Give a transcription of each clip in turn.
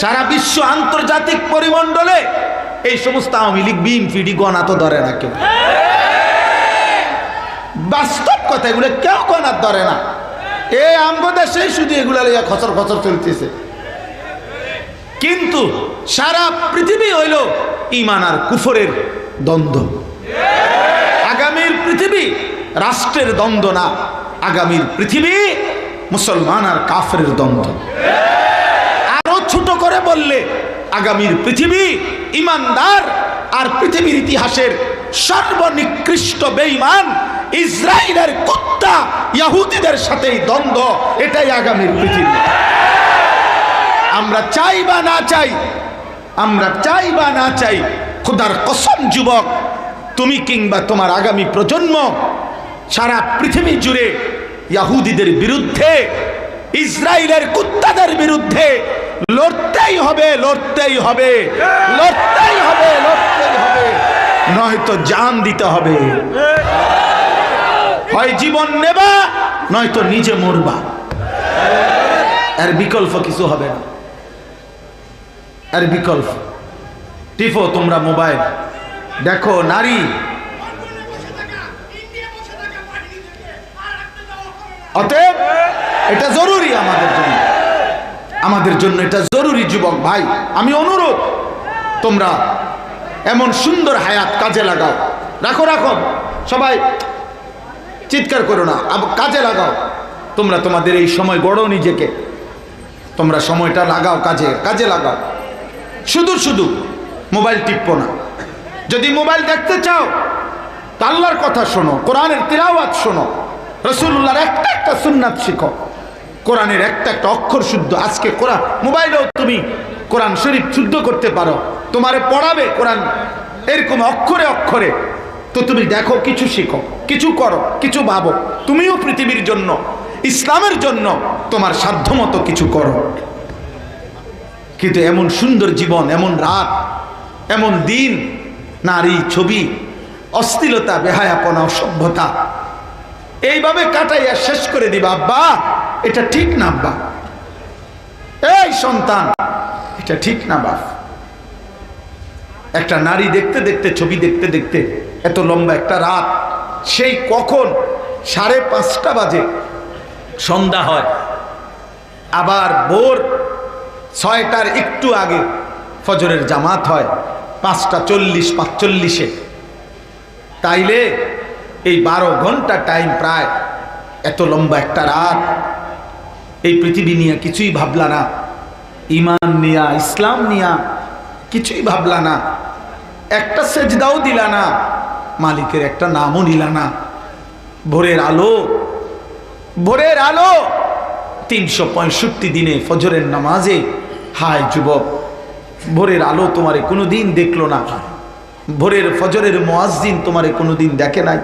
সারা বিশ্ব আন্তর্জাতিক পরিমণ্ডলে এই সমস্ত আওয়ামী লীগ বিএনপিডি গণা তো ধরে না কেউ। বাস্তব কথা, এগুলো কেউ গণার ধরে না। এই আমগো দেশে শুধু এগুলা লইয়া খচর খচর চলতেছে। কিন্তু সারা পৃথিবী হইল ইমান আর কুফরের দ্বন্দ্ব। আগামীর পৃথিবী রাষ্ট্রের দ্বন্দ্ব না, আগামীর পৃথিবী মুসলমান আর কাফের দ্বন্দ্ব। করে বললে, আগামীর পৃথিবী ইমানদার আর পৃথিবীর ইতিহাসের সর্বনিকৃষ্ট বেঈমান ইসরায়েলের কুত্তা ইয়াহুদিদের সাথেই দ্বন্দ্ব, এটাই আগামীর পৃথিবী। আমরা চাই বা না চাই, আমরা চাই বা না চাই, খোদার কসম যুবক, তুমি কিংবা তোমার আগামী প্রজন্ম, সারা পৃথিবী জুড়ে ইয়াহুদিদের বিরুদ্ধে ইসরায়েলের কুত্তাদের বিরুদ্ধে লড়তেই হবে লড়তেই হবে। লড়তেই হবে লড়তেই হবে। নয়তো জান দিতে হবে। হয় জীবন নেবা, নয়তো নিজে মরবা। এর বিকল্প কিছু হবে না। এর বিকল্প। টিফো, তোমরা মোবাইল। দেখো, নারী। অতএব, এটা জরুরি আমাদের জন্য। আমাদের জন্য এটা জরুরি যুবক ভাই, আমি অনুরোধ, তোমরা এমন সুন্দর হায়াত কাজে লাগাও। রাখো রাখো। সবাই চিৎকার করো না কাজে লাগাও। তোমরা তোমাদের এই সময় গড়ো নিজেকে। তোমরা সময়টা লাগাও কাজে কাজে লাগাও। শুধু শুধু মোবাইল টিপো না। যদি মোবাইল দেখতে চাও, তা আল্লাহর কথা শোনো, কোরআনের তিলাওয়াত শোনো। রসুল্লাহর একটা একটা সুন্নাত শিখো। কোরআনের একটা একটা অক্ষর শুদ্ধ। আজকে কোরআন, মোবাইলেও তুমি কোরআন শরীফ শুদ্ধ করতে পারো। তোমারে পড়াবে কোরআন এরকম অক্ষরে অক্ষরে। তো তুমি দেখো, কিছু শিখো, কিছু করো, কিছু ভাবো। তুমিও পৃথিবীর জন্য, ইসলামের জন্য তোমার সাধ্যমতো কিছু করো। কিন্তু এমন সুন্দর জীবন, এমন রাত, এমন দিন, নারী ছবি অস্থিলতা বেহায়াপনা, অসভ্যতা, এইভাবে কাটাইয়া শেষ করে দিবা, আব্বা। এটা ঠিক না আব্বা এই সন্তান, এটা ঠিক না, বাপ? একটা নারী দেখতে দেখতে, ছবি দেখতে দেখতে, এত লম্বা একটা রাত, সেই কখন সাড়ে পাঁচটা বাজে, সন্ধ্যা হয়। আবার ভোর ছয়টার একটু আগে ফজরের জামাত হয়, পাঁচটা চল্লিশ, পাঁচচল্লিশে। তাইলে এই বারো ঘণ্টা টাইম প্রায় এত লম্বা একটা রাত এই পৃথিবী নিয়ে কিছুই ভাবলা না। ইমান নিয়া, ইসলাম নিয়া কিছুই ভাবলা না। একটা সেজদাও দিলা না। মালিকের একটা নামও নিলা না। ভোরের আলো ভোরের আলো। তিনশো পঁয়ষট্টি দিনে ফজরের নামাজে, হায় যুবক, ভোরের আলো তোমারে কোনো দিন দেখল না। ভোরের ফজরের মোয়াজ্জিন তোমারে কোনো দিন দেখে নাই।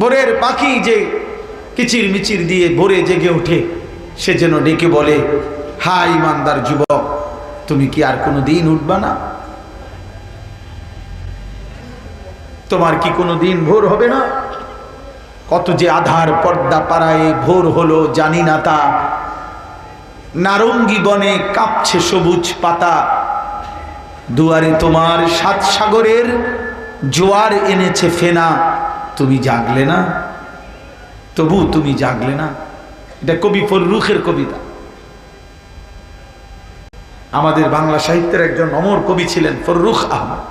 ভোরের পাখি যে কিচির মিচির দিয়ে ভোরে জেগে ওঠে। সে যেন ডেকে বলে হা ইমানদার যুবক, তুমি কি আর কোনো দিন উঠবা না? তোমার কি কোনো দিন ভোর হবে না? কত যে আধার পর্দা পাড়ায় ভোর হলো জানি না তা। নারঙ্গি বনে কাঁপছে সবুজ পাতা। দুয়ারে তোমার সাত সাগরের জোয়ার এনেছে ফেনা। তুমি জাগলে না? তবু তুমি জাগলে না। এটা কবি ফররুখের কবিতা। আমাদের বাংলা সাহিত্যের একজন অমর কবি ছিলেন ফররুখ আহমদ।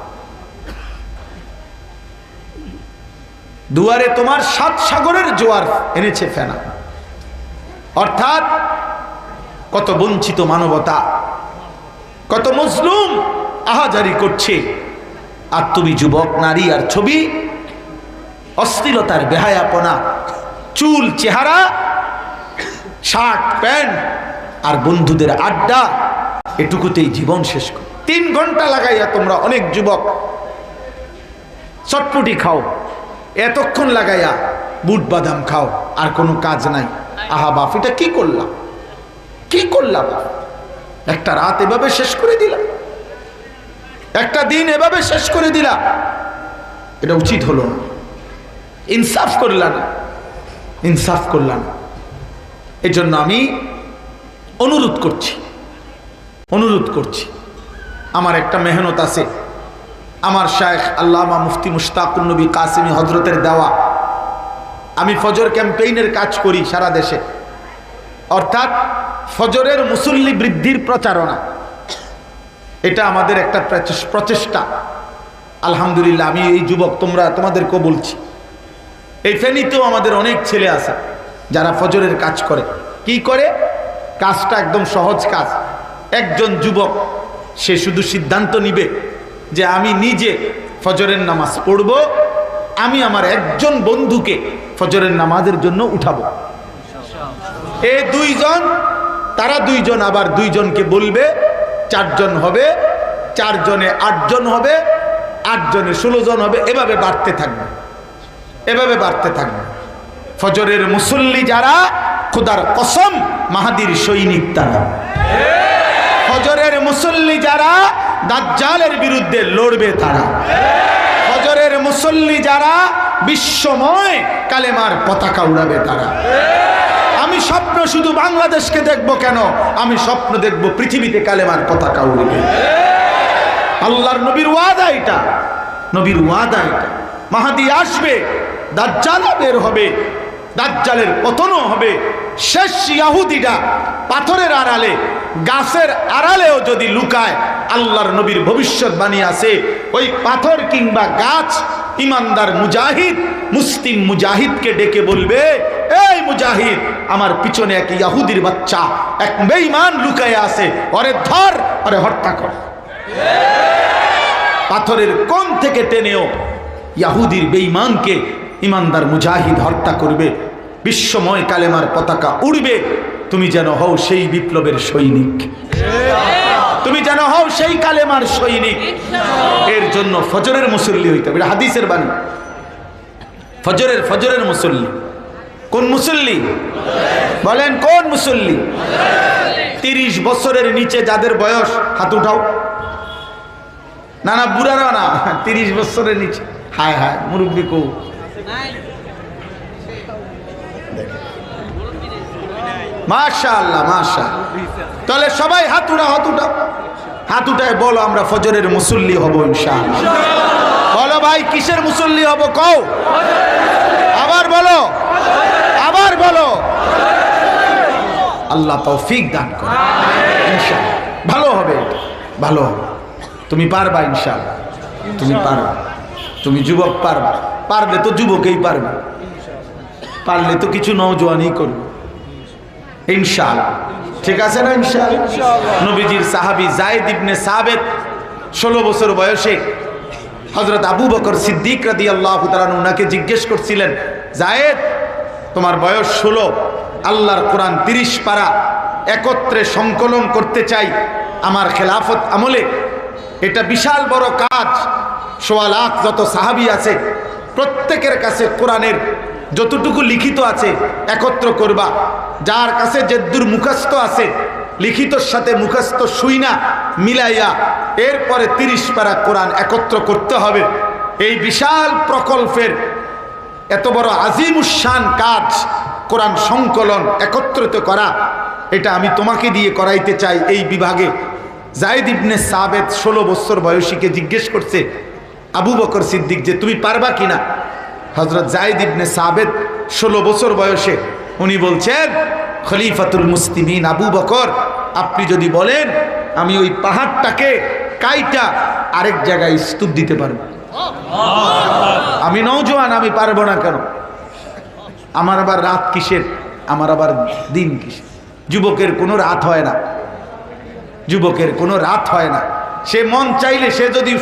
দুয়ারে তোমার সাত সাগরের জোয়ার এনেছে ফেনা। অর্থাৎ কত বঞ্চিত মানবতা, কত মজলুম আহাজারি করছে। আর তুমি যুবক, নারী আর ছবি, অস্থিরতার বেহায়াপনা, চুল, চেহারা শার্ট, প্যান্ট আর বন্ধুদের আড্ডা, এটুকুতেই জীবন শেষ কর। তিন ঘণ্টা লাগাইয়া তোমরা অনেক যুবক। চটপটি খাও। এতক্ষণ লাগাইয়া বুট বাদাম খাও, আর কোনো কাজ নাই। আহা বাপ, এটা কি করলাম? কি করলাম? একটা রাত এভাবে শেষ করে দিলাম। একটা দিন এভাবে শেষ করে দিলাম। এটা উচিত হলো না। ইনসাফ করলাম। ইনসাফ করলাম। না এই জন্য আমি অনুরোধ করছি অনুরোধ করছি। আমার একটা মেহনত আছে। আমার শায়েখ আল্লামা মুফতি মুশতাকুর নবী কাসিমি হজরতের দেওয়া। আমি ফজর ক্যাম্পেইনের কাজ করি সারা দেশে। অর্থাৎ ফজরের মুসল্লি বৃদ্ধির প্রচারণা। এটা আমাদের একটা প্রচেষ- প্রচেষ্টা। আলহামদুলিল্লাহ, আমি এই যুবক, তোমরা তোমাদেরকেও বলছি। এই ফেনীতেও আমাদের অনেক ছেলে আছে। যারা ফজরের কাজ করে। কি করে? কাজটা একদম সহজ কাজ। একজন যুবক, সে শুধু সিদ্ধান্ত নিবে যে আমি নিজে ফজরের নামাজ পড়ব, আমি আমার একজন বন্ধুকে ফজরের নামাজের জন্য উঠাবো। এ দুইজন, তারা দুইজন, আবার দুইজনকে বলবে, চারজন হবে, চারজনে আটজন হবে, আটজনে ষোলো জন হবে, এভাবে বাড়তে থাকবে। এভাবে বাড়তে থাকবে। ফজরের মুসল্লি যারা, খুদার কসম, মাহাদির সৈনিক তারা। ফজরের মুসল্লি যারা, দাজ্জালের বিরুদ্ধে লড়বে তারা। ফজরের মুসল্লি যারা, বিশ্বময় কালেমার পতাকা উড়াবে তারা। আমি স্বপ্ন শুধু বাংলাদেশকে দেখব কেন? আমি স্বপ্ন দেখব পৃথিবীতে কালেমার পতাকা উড়বে। আল্লাহর নবীর ওয়াদা এটা। নবীর ওয়াদা এটা। মাহাদি আসবে দাজ্জালও বের হবে। দাজ্জালের পতনও হবে। শেষ ইয়াহুদিরা পাথরের আড়ালে, গাছের আড়ালেও যদি লুকায়, আল্লাহর নবীর ভবিষ্যৎবাণী আছে। ওই পাথর কিংবা গাছ, ইমানদার মুজাহিদ, মুসলিম মুজাহিদকে ডেকে বলবে, এই মুজাহিদ, আমার পিছনে এক ইয়াহুদির বাচ্চা, এক বেঈমান লুকায় আছে। অরে ধর অরে হত্যা কর। পাথরের কোন থেকে টেনেও ইয়াহুদির বেঈমানকে ইমানদার মুজাহিদ হত্যা করবে, বিশ্বময় কালেমার পতাকা উড়বে, তুমি যেন হও সেই বিপ্লবের সৈনিক। তুমি যেন হও সেই কালেমার সৈনিক। এর জন্য ফজরের মুসল্লি হইতে হবে। হাদিসের বাণী। ফজরের ফজরের মুসল্লি। কোন মুসল্লি? বলেন, কোন মুসল্লি? তিরিশ বছরের নিচে যাদের বয়স, হাত উঠাও। না না, বুড়ারা না, তিরিশ বছরের নিচে। হায় হায়, মুরব্বী কৌ। মাশা আল্লাহ তাহলে সবাই হাত উঠা হাত উঠা। হাত উঠায় বলো, আমরা ফজরের মুসল্লি হব ইনশাআল্লাহ। বলো ভাই, কিসের মুসল্লি হব? কও। আবার বলো। আবার বলো। আল্লাহ তৌফিক দান করে। ইনশাআল্লাহ। ভালো হবে ভালো হবে। তুমি পারবা ইনশাআল্লাহ। তুমি পারবা। তুমি যুবক পারবা। পারলে তো যুবকেই পারবে। পারলে তো কিছু নৌজওয়ানই করবে। ইনশাআল্লাহ। ঠিক আছে না ইনশাআল্লাহ? নবীজির সাহাবী জায়েদ ইবনে সাবেত ষোলো বছর বয়সে হজরত আবু বকর সিদ্দিক রাদি আল্লাহ ওনাকে জিজ্ঞেস করছিলেন জায়েদ তোমার বয়স ষোলো। আল্লাহর কোরআন তিরিশ পারা একত্রে সংকলন করতে চাই। আমার খেলাফত আমলে এটা বিশাল বড় কাজ। সোয়া লাখ যত সাহাবি আছে প্রত্যেকের কাছে কোরআনের যতটুকু লিখিত আছে একত্র করবা। যার কাছে যেদ্দুর মুখস্থ আছে, লিখিতর সাথে মুখস্থ শুই না, মিলাইয়া এরপরে তিরিশ পারা কোরআন একত্র করতে হবে। এই বিশাল প্রকল্পের এত বড় আজিমুসান কাজ, কোরআন সংকলন একত্রিত করা, এটা আমি তোমাকে দিয়ে করাইতে চাই এই বিভাগে। জায়দ ইবনে সাবেদ ষোলো বছর বয়সীকে জিজ্ঞেস করছে আবু বকর সিদ্দিক যে তুমি পারবা কিনা? হজরত জায়দ ইবনে সাবেদ ষোলো বছর বয়সে উনি বলছেন, খলিফাতুল মুসলিমিন আবু বকর, আপনি যদি বলেন, আমি ওই পাহাড়টাকে কাইটা আরেক জায়গায় স্তূপ দিতে পারব। আমি নৌজওয়ান আমি পারব না কেন? আমার আবার রাত কিসের? আমার আবার দিন কিসের? যুবকের কোনো রাত হয় না। যুবকের কোনো রাত হয় না। সে মন চাইলে সে যদি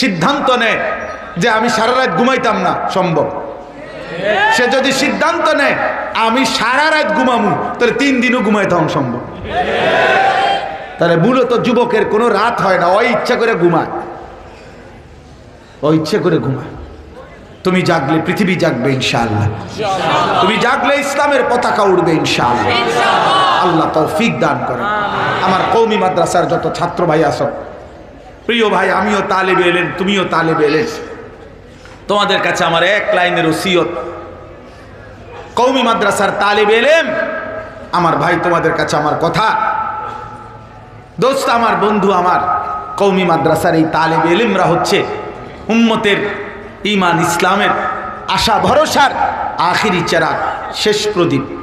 সিদ্ধান্ত নেয় যে আমি সারা রাত ঘুমাইতাম না, সম্ভব। সে যদি সিদ্ধান্ত নেয়, আমি সারা রাত ঘুমামু, তাহলে তিন দিনও ঘুমাইতাম সম্ভব। তাহলে মূলত যুবকের কোনো রাত হয় না, ওই ইচ্ছা করে ঘুমায়। ও ইচ্ছে করে ঘুমায়। তুমি জাগলে, পৃথিবী জাগবে, ইনশাআল্লাহ। তুমি জাগলে, ইসলামের পতাকা উঠবে ইনশাআল্লাহ। আল্লাহ তৌফিক দান করেন আমার কৌমি মাদ্রাসার যত ছাত্র ভাই আছো প্রিয় ভাই, আমিও তালেবে এলেন, তুমিও তালেবে এলেন। তোমাদের কাছে আমার এক লাইনের ওসিয়ত। কৌমি মাদ্রাসার তালেবে এলেম আমার ভাই তোমাদের কাছে আমার কথা। দোস্ত, আমার বন্ধু, আমার কৌমি মাদ্রাসার এই তালেব এলিমরা হচ্ছে উম্মতের ইমান ইসলামের আশা ভরসার আখিরি চেরাগ শেষ প্রদীপ।